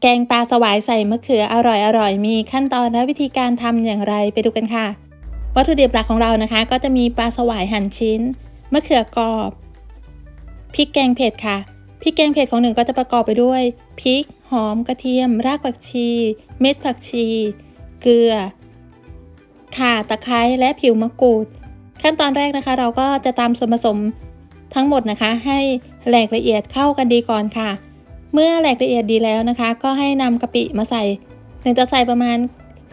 แกงปลาสวายใส่มะเขืออร่อยอร่อยมีขั้นตอนและวิธีการทำอย่างไรไปดูกันค่ะ วัตถุดิบหลักของเรานะคะ ก็จะมีปลาสวายหั่นชิ้นมะเขือกรอบพริกแกงเผ็ดค่ะพริกแกงเผ็ดของหนึ่งก็จะประกอบไปด้วยพริก หอมกระเทียม รากผักชี เม็ดผักชี เกลือข่าตะไคร้และผิวมะกรูด ขั้นตอนแรกนะคะ เราก็จะตามส่วนผสมทั้งหมดนะคะ ให้แหลกละเอียดเข้ากันดีก่อนค่ะ เมื่อแหลกละเอียดดีแล้วนะคะ ก็ให้นำกะปิมาใส่หนึ่งจะใส่ประมาณ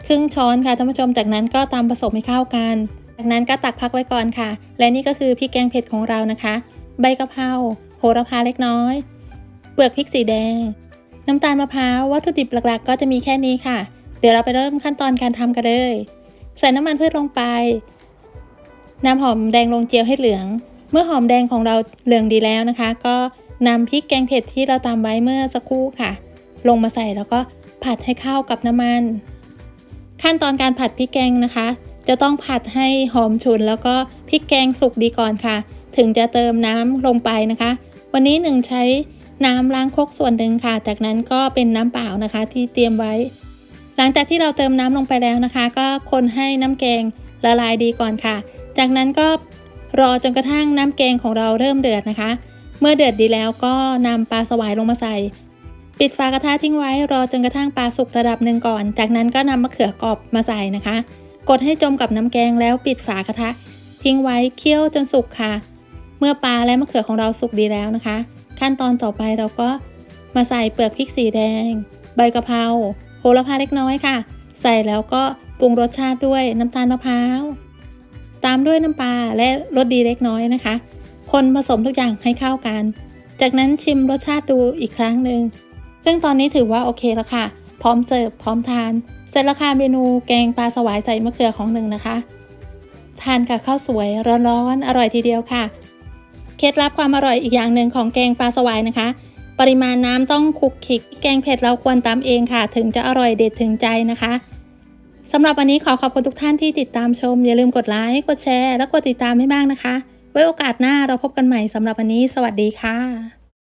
ครึ่งช้อนค่ะท่านผู้ชมจากนั้นก็ตามผสมให้เข้ากัน จากนั้นก็ตักพักไว้ก่อนค่ะ และนี่ก็คือพริกแกงเผ็ดของเรานะคะ ใบกะเพราโหระพาเล็กน้อย เปลือกพริกสีแดง น้ำตาลมะพร้าววัตถุดิบหลักๆ ก็จะมีแค่นี้ค่ะ เดี๋ยวเราไปเริ่มขั้นตอนการทำกันเลย ใส่น้ำมันพืชลงไปนำหอมแดงลงเจียวให้เหลือง เมื่อหอมแดงของเราเหลืองดีแล้วนะคะ ก็ นำพริกแกงเผ็ดที่เราตำไว้เมื่อสักครู่ค่ะ ลงมาใส่แล้วก็ผัดให้เข้ากับน้ำมัน ขั้นตอนการผัดพริกแกงนะคะ จะต้องผัดให้หอมฉุน แล้วก็พริกแกงสุกดีก่อนค่ะ ถึงจะเติมน้ำลงไปนะคะ วันนี้หนึ่งใช้น้ำล้างคกส่วนหนึ่งค่ะ จากนั้นก็เป็นน้ำเปล่านะคะที่เตรียมไว้ หลังจากที่เราเติมน้ำลงไปแล้วนะคะ ก็คนให้น้ำแกงละลายดีก่อนค่ะ จากนั้นก็รอจนกระทั่งน้ำแกงของเราเริ่มเดือดนะคะ เมื่อเดือดดีแล้วก็นำปลาสวายลงมาใส่ ปิดฝากระทะทิ้งไว้รอจนกระทั่งปลาสุกระดับหนึ่งก่อน จากนั้นก็นำมะเขือกรอบมาใส่นะคะ กดให้จมกับน้ำแกงแล้วปิดฝากระทะ ทิ้งไว้เคี่ยวจนสุกค่ะ เมื่อปลาและมะเขือของเราสุกดีแล้วนะคะ ขั้นตอนต่อไปเราก็มาใส่เปลือกพริกสีแดง ใบกะเพราโหระพาเล็กน้อยค่ะ ใส่แล้วก็ปรุงรสชาติด้วยน้ำตาลมะพร้าวตามด้วยน้ำปลาและรสดีเล็กน้อยนะคะ คนผสมทุกอย่างให้เข้ากัน จากนั้นชิมรสชาติดูอีกครั้งหนึ่ง ซึ่งตอนนี้ถือว่าโอเคแล้วค่ะ พร้อมเสิร์ฟพร้อมทาน เสร็จแล้วค่ะเมนูแกงปลาสวายใส่มะเขือของหนึ่งนะคะ ทานกับข้าวสวยร้อนๆอร่อยทีเดียวค่ะ เคล็ดลับความอร่อยอีกอย่างหนึ่งของแกงปลาสวายนะคะ ปริมาณน้ำต้องคลุกคลิก แกงเผ็ดเราควรตามเองค่ะ ถึงจะอร่อยเด็ดถึงใจนะคะสำหรับวันนี้ขอขอบคุณทุกท่านที่ติดตามชม อย่าลืมกดไลค์ กดแชร์ และกดติดตามให้บ้างนะคะ ไว้โอกาสหน้าเราพบกันใหม่สำหรับวันนี้ สวัสดีค่ะ